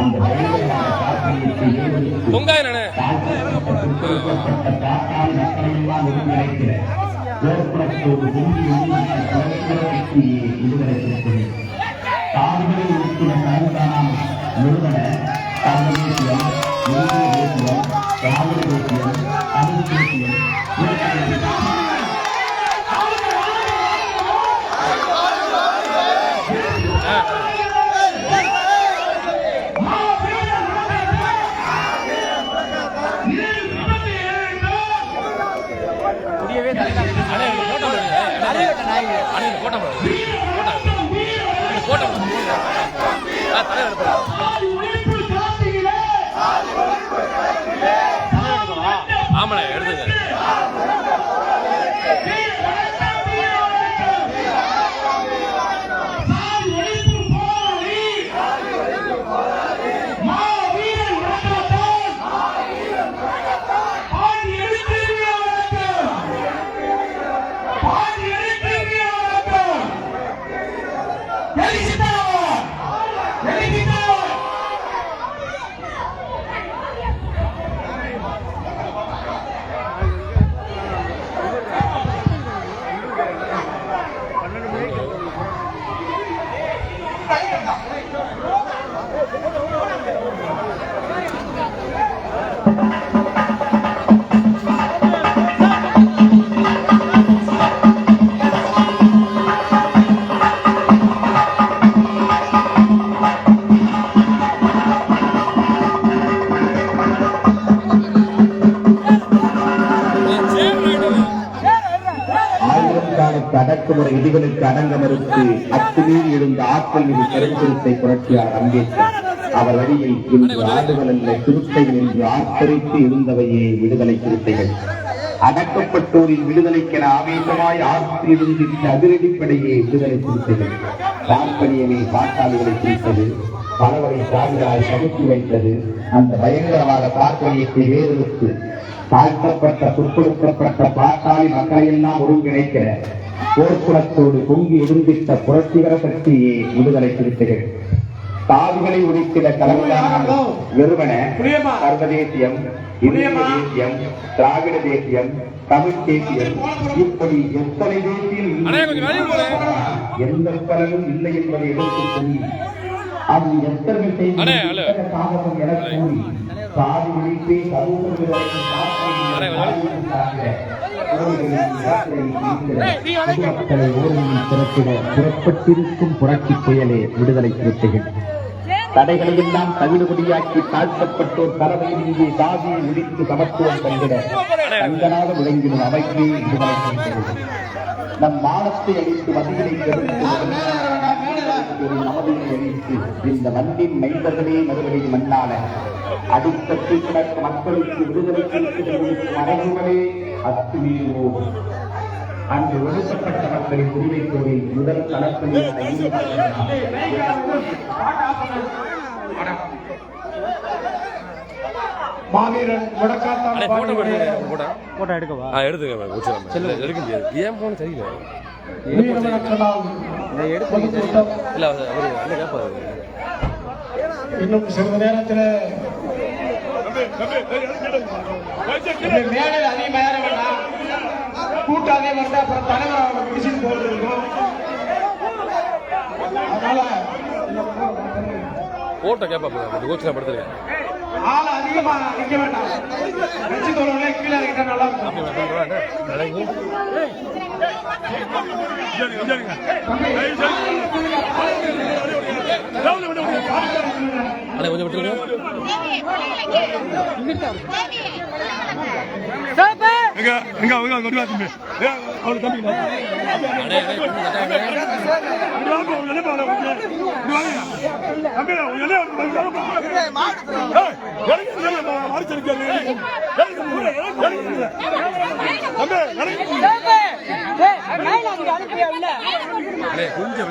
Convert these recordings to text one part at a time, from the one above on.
கொஞ்சம் அடே கொஞ்சம் ஆமாண்ணே எடுத்துங்க ஆயிரக்காலத்து அடக்குமுறை விதிகளுக்கு அடங்க மறுத்து அத்துமீறி எழுந்த ஆற்றல் மிகு கருத்துருத்தை புரட்சியார் அம்பேத்கர். அவர் வழியில் இன்று ஆண்டுகள் அல்ல சிறுத்தைகள் என்று ஆர்ப்பரித்து இருந்தவையே விடுதலை சிறுத்தைகள். அடக்கப்பட்டோரின் விடுதலைக்கென ஆவேசமாய் ஆற்றியிருந்திட்ட அதிரடிப்படையே விடுதலை சிறுத்தைகள். பார்ப்பனியமே பாட்டாளிகளை திருத்தது பலவரை சாதிகளாய் சமைத்து வைத்தது. அந்த பயங்கரவாத பார்ப்பனியத்தை வேறு தாழ்த்தப்பட்ட பிற்படுத்தப்பட்ட பாட்டாளி மக்களை எல்லாம் ஒருங்கிணைக்கிற போர்க்குணத்தோடு பொங்கி எழுந்திட்ட புரட்சிகர சக்தியே விடுதலை சிறுத்தைகள் சாதிகளை ஒழிக்கிற கலவையான வெறுமன சர்வதேசியம் இந்திய தேசியம் திராவிட தேசியம் தமிழ் தேசியம் இப்படி எத்தனை தேசியம். எந்த பலனும் இல்லை என்பதை எடுத்துக் சொல்லி அது எத்தனை சாதகம் என கூறி சாதி ஒழிப்பே சமூக புறப்பட்டிருக்கும் புரட்சி புயலே விடுதலை சிறுத்தைகள் தடைகளை எல்லாம் தவிடுபடியாக்கி தாழ்த்தப்பட்டோர் தலைமையில் இங்கே சாதியை ஒழித்து சமத்துவம் கண்டிட தங்கனாக விளங்கிடும் அமைப்பு விடுதலை சிறுத்தைகள் நம் மானத்தை அளித்து வசதியை ஒரு நமதினை அளித்து இந்த வண்டின் மைந்தர்களே மறுபடியும் மண்ணான அடித்தட்டில் கிடக்கும் மக்களுக்கு விடுதலை கொடுக்கும் மரபுகளே அத்துமீறுவோம் அன்று ஒடுக்கப்பட்ட மக்களின் உரிமை கோரி முதல் களப்பணியை மாவீரன் முடக்காத்தான் போட்டோ போடு போட்டோ போட்டோ எடுக்கவா எடுக்க முடியாது ஏன் போன தெரியல இன்னும் சிறிது நேரத்தில் இந்த மாதிரி தான் அப்புறம் தலைவர் அவங்க பிடிச்சிட்டு போகிறது இருக்கும் அதனால போட்டோ படுத்துருக்கேன் ஆள் அதிகமா நிக்க வேண்டாம். கட்சி தோழர்களே கீழே இருக்கிட்ட நல்லா இருக்கும். அண்ணே கொஞ்சம் விட்டுருங்க எங்க எங்க அவங்க அங்க வருவா தம்பி அவளு தம்பி கொஞ்சம்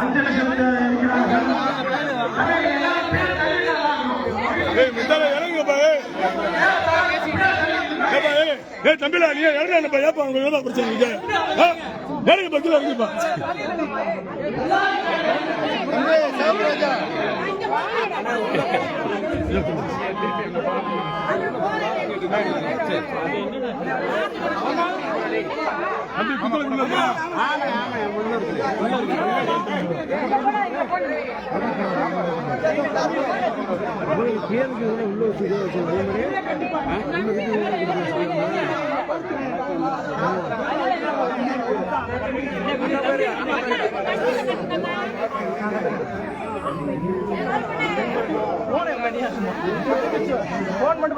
அஞ்சலி செலுத்த இருக்கிறார்கள் உள்ள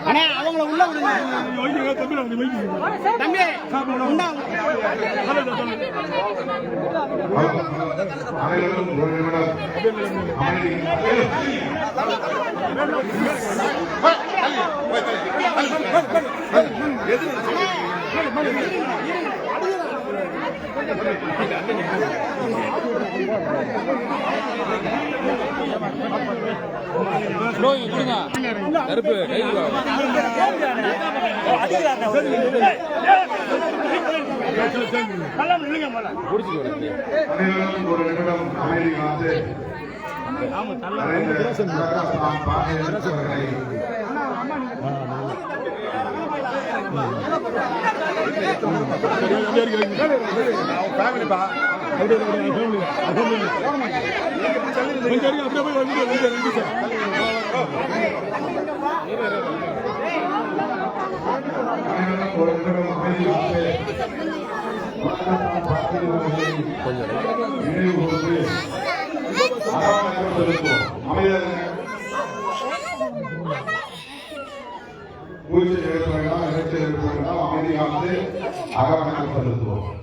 அண்ணா அவங்கள உள்ள விடுங்க. தம்பி எது கருப்பு கை அனைவரும் ஒரு நிமிடம் அமைதி காத்து நரேந்திர பாண்டியன் அவர்களை இருங்க, அப்படியே போய் வந்து, வந்து, ரெண்டு நிமிஷம். அனைவரும் ஒரு நிமிடம் அமைதி காத்து நினைவு கூர்ந்து அரவணைப்பு செலுத்துவோம். அமைதியாக மூச்சு எடுக்க வேண்டாம் இறைச்சல் எடுக்க வேண்டாம் காத்து அரவணைப்பு செலுத்துவோம்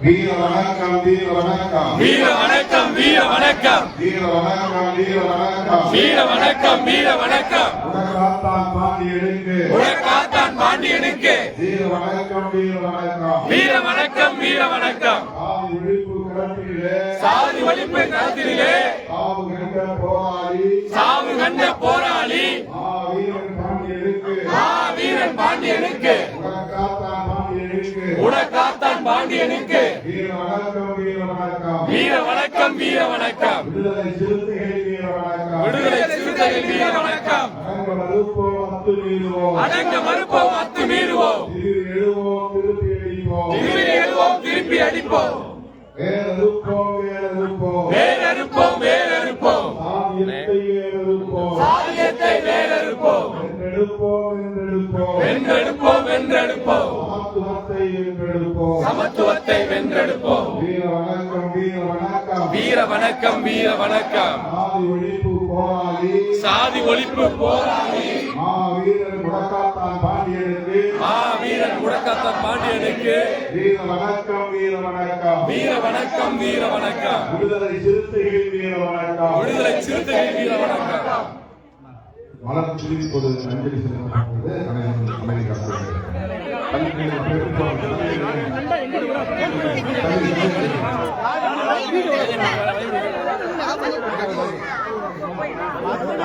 வீர வணக்கம் வீர வணக்கம். வீர வணக்கம் வீர வணக்கம். வீர வணக்கம் வீர வணக்கம். வீர வணக்கம் வீர வணக்கம். உனக்காத்தான் பாண்டி பாண்டியனுக்கு வீர வணக்கம் வீர வணக்கம் வீர வணக்கம் வீர வணக்கம் சாதி ஒழிப்பு களத்திலே சாவு கண்ட போராளி. சாவு கண்ட போராளி. ஆ வீரன் பாண்டி எடுக்கு ஆ வீரன் பாண்டியனுக்கு. உனக்காத்தான் உனக்காத்தான் பாண்டியனுக்கு. வீர வணக்கம் வீர வணக்கம் வீர வணக்கம் வீர வணக்கம் விடுதலை சிறுத்தைகள் வீர வணக்கம் வீர வணக்கம் அடங்க மறுப்போம் அத்து மீறுவோம். திரும்பி எழுவோம் திருப்பி அடிப்போம். வேறறுப்போம் வேறறுப்போம் வேறறுப்போம் வேறறுப்போம் சாதியத்தை வேறறுப்போம் வென்றெடுப்போம் வென்றெடுப்போம். வென்றெடுப்போம் வென்றெடுப்போம் சமத்துவத்தை வென்றெடுப்போம். சமத்துவத்தை வென்றெடுப்போம் வீர வணக்கம் வீர வணக்கம். வீர வணக்கம் வீர வணக்கம். ஒழிப்பு போராளி. சாதி ஒழிப்பு போராளி. மாவீரன் முடக்காத்தான் பாண்டியனுக்கு. மா வீரன் முடக்காத்தான் பாண்டியனுக்கு. வீர வணக்கம் வீர வணக்கம். வீர வணக்கம் வீர வணக்கம். விடுதலை சிறுத்தைகள் வீர வணக்கம். விடுதலை சிறுத்தைகள் வீர வணக்கம். அஞ்சலி செலுத்துவது